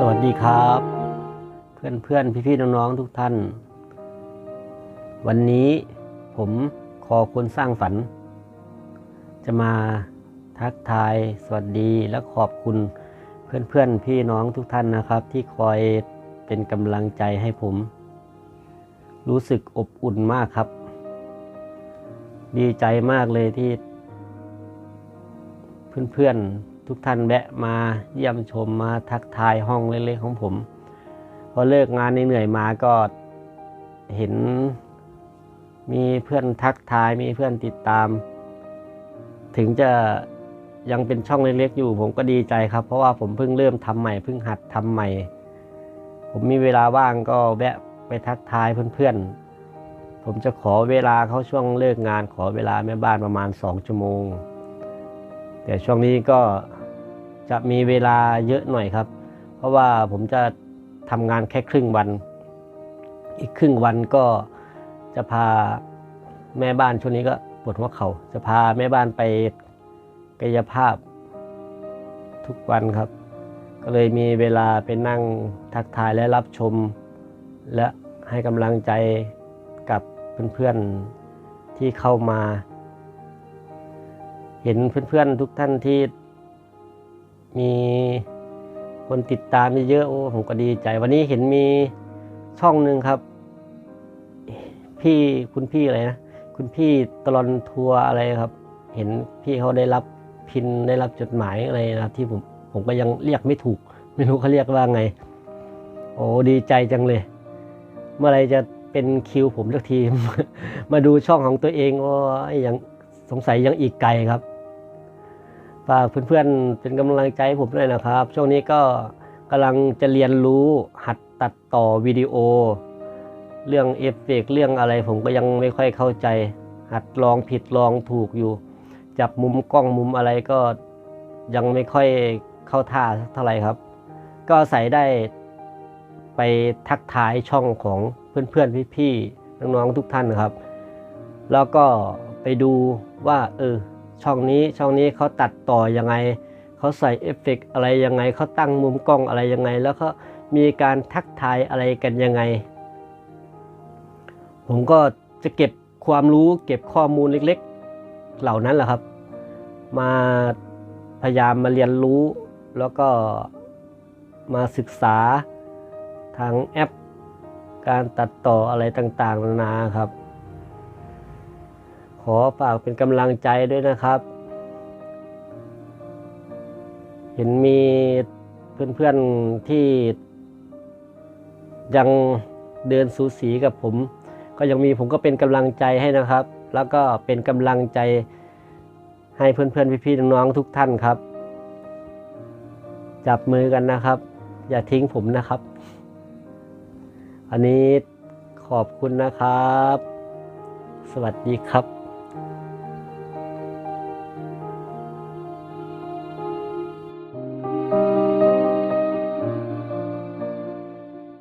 สวัสดีครับ เพื่อนเพื่อนพี่พี่ๆน้องๆทุกท่าน วันนี้ผมคอคนสร้างฝัน จะมาทักทายสวัสดีและขอบคุณเพื่อนเพื่อนๆพี่น้องทุกท่านนะครับ ที่คอยเป็นกำลังใจให้ผม รู้สึกอบอุ่นมากครับ ดีใจมากเลยที่ เพื่อนๆ ทุกท่านแวะมาเยี่ยมชมมาทักทายห้องเล็กๆของผมพอเลิกงานเหนื่อยมาก็เห็นมีเพื่อนทักทายมีเพื่อนติดตาม ถึงจะยังเป็นช่องเล็กๆอยู่ผมก็ดีใจครับ เพราะว่าผมเพิ่งเริ่มทำใหม่เพิ่งหัดทำใหม่ ผมมีเวลาว่างก็แวะไปทักทายเพื่อนๆ ผมจะขอเวลาเขาช่วงเลิกงานขอเวลาแม่บ้านประมาณ 2 ชั่วโมง แต่ช่วงนี้ก็ จะมีเวลาเยอะหน่อยครับ เพราะว่าผมจะทำงานแค่ครึ่งวัน อีกครึ่งวันก็จะพาแม่บ้านช่วงนี้ก็ปวดหัวเขา่าจะพาแม่บ้านไปกายภาพทุกวันครับ ก็เลยมีเวลาไปนั่งทักทายและรับชม และให้กำลังใจกับเพื่อนๆที่เข้ามา เห็นเพื่อนๆทุกท่านที่ มีคนติดตามเยอะๆโอ้ผมก็ดีใจ วันนี้เห็นมีช่องหนึ่งครับ พี่คุณพี่อะไรนะคุณพี่ตลอนทัวร์อะไรครับ เห็นพี่เขาได้รับพินได้รับจดหมายอะไรนะครับ ที่ผมผมก็ยังเรียกไม่ถูก ไม่รู้เขาเรียกว่าไง โอ้ดีใจจังเลย เมื่อไรจะเป็นคิวผมสักที มาดูช่องของตัวเองโอ้ยังสงสัยยังอีกไกลครับ ฝากเพื่อนๆเป็นกำลังใจให้ผมด้วยนะครับ ช่วงนี้ก็กำลังจะเรียนรู้หัดตัดต่อวิดีโอ เรื่องเอฟเฟกต์เรื่องอะไรผมก็ยังไม่ค่อยเข้าใจ หัดลองผิดลองถูกอยู่ จับมุมกล้องมุมอะไรก็ยังไม่ค่อยเข้าท่าเท่าไหร่ครับ ก็ใส่ได้ไปทักทายช่องของเพื่อนๆพี่ๆน้องๆทุกท่านนะครับ แล้วก็ไปดูว่าเออ ช่องนี้ช่องนี้เขาตัดต่อยังไงเขาใส่เอฟเฟกอะไรยังไงเขาตั้งมุมกล้องอะไรยังไง แล้วก็มีการทักทายอะไรกันยังไง ผมก็จะเก็บความรู้เก็บข้อมูลเล็กๆ เหล่านั้นแหละครับ มาพยายามมาเรียนรู้แล้วก็มาศึกษาทางแอป การตัดต่ออะไรต่างๆนานาครับ ขอฝากเป็นกำลังใจด้วยนะครับ เห็นมีเพื่อนๆที่ ยังเดินสูสีกับผม ก็ยังมีผมก็เป็นกำลังใจให้นะครับ แล้วก็เป็นกำลังใจให้เพื่อนๆพี่ๆน้องๆทุกท่านครับ จับมือกันนะครับ อย่าทิ้งผมนะครับ อันนี้ขอบคุณนะครับ สวัสดีครับ